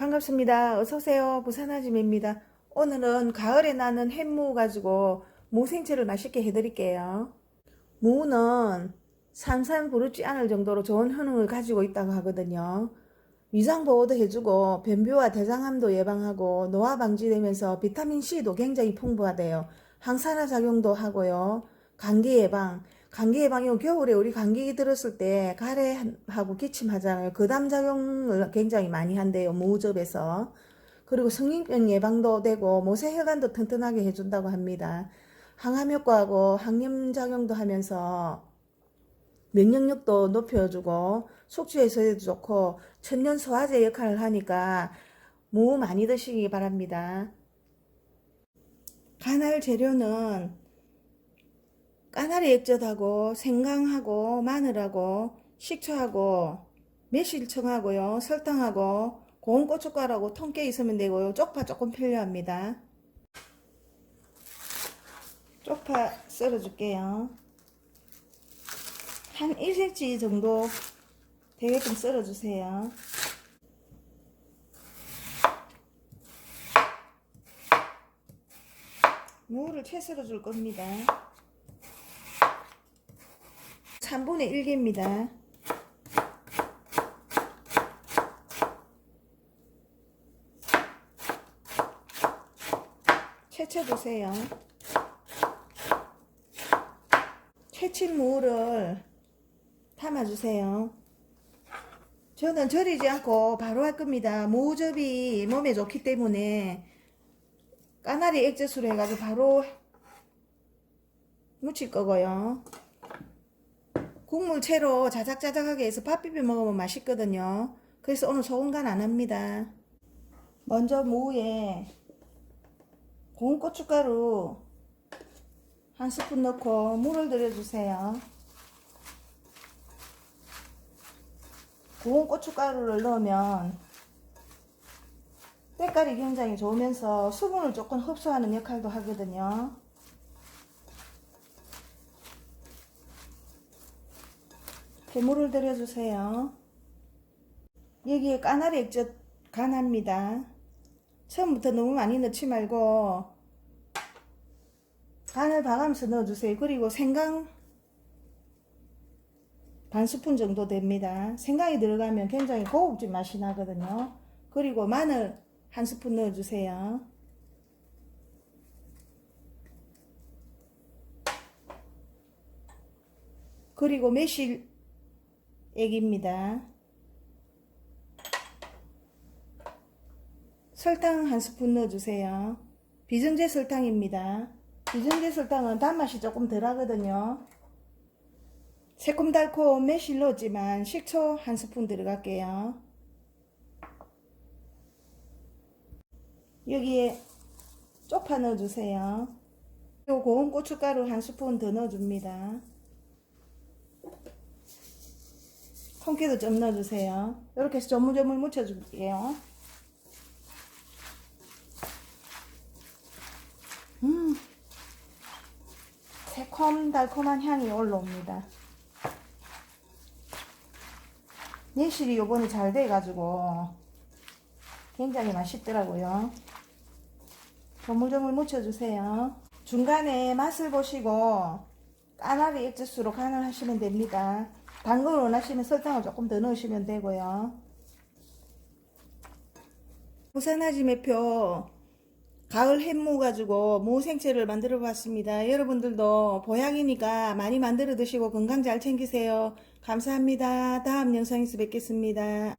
반갑습니다. 어서오세요. 부산아줌입니다. 오늘은 가을에 나는 햇무 가지고 무생채를 맛있게 해드릴게요. 무는 산산 부르지 않을 정도로 좋은 효능을 가지고 있다고 하거든요. 위장 보호도 해주고 변비와 대장암도 예방하고 노화 방지되면서 비타민C도 굉장히 풍부하대요. 항산화 작용도 하고요. 감기 예방, 감기 예방이 겨울에 우리 감기 들었을 때 가래하고 기침하잖아요. 그담 작용을 굉장히 많이 한대요. 무즙에서. 그리고 성인병 예방도 되고 모세혈관도 튼튼하게 해준다고 합니다. 항암 효과하고 항염 작용도 하면서 면역력도 높여주고 숙취 해소에도 좋고 천연 소화제 역할을 하니까 무 많이 드시기 바랍니다. 간할 재료는 까나리 액젓하고 생강하고 마늘하고 식초하고 매실청하고요 설탕하고 고운 고춧가루하고 통깨 있으면 되고요 쪽파 조금 필요합니다. 쪽파 썰어줄게요. 한 1cm 정도 되게끔 썰어주세요. 무를 채 썰어줄 겁니다. 3분의 1개입니다. 채쳐주세요. 채친 무를 담아주세요. 저는 절이지 않고 바로 할 겁니다. 무즙이 몸에 좋기 때문에 까나리 액젓으로 해가지고 바로 무칠 거고요. 국물 채로 자작자작하게 해서 밥 비벼 먹으면 맛있거든요. 그래서 오늘 소금 간 안 합니다. 먼저 무에 고운 고춧가루 한 스푼 넣고 물을 들여주세요. 고운 고춧가루를 넣으면 때깔이 굉장히 좋으면서 수분을 조금 흡수하는 역할도 하거든요. 해물을 들여주세요. 여기에 까나리 액젓 간합니다. 처음부터 너무 많이 넣지 말고 간을 봐가면서 넣어주세요. 그리고 생강 반 스푼 정도 됩니다. 생강이 들어가면 굉장히 고급진 맛이 나거든요. 그리고 마늘 한 스푼 넣어주세요. 그리고 매실 액입니다. 설탕 한 스푼 넣어주세요. 비정제 설탕입니다. 비정제 설탕은 단맛이 조금 덜 하거든요. 새콤달콤 매실 넣었지만 식초 한 스푼 들어갈게요. 여기에 쪽파 넣어주세요. 그리고 고운 고춧가루 한 스푼 더 넣어줍니다. 통깨도 좀 넣어주세요. 이렇게 해서 조물조물 묻혀줄게요. 음, 새콤달콤한 향이 올라옵니다. 예실이 요번에 잘 돼가지고 굉장히 맛있더라고요. 조물조물 묻혀주세요. 중간에 맛을 보시고 까나리 액젓으로 간을 하시면 됩니다. 단걸 원하시면 설탕을 조금 더 넣으시면 되고요. 부산아지 매표 가을 햇무 가지고 무생채를 만들어 봤습니다. 여러분들도 보약이니까 많이 만들어 드시고 건강 잘 챙기세요. 감사합니다. 다음 영상에서 뵙겠습니다.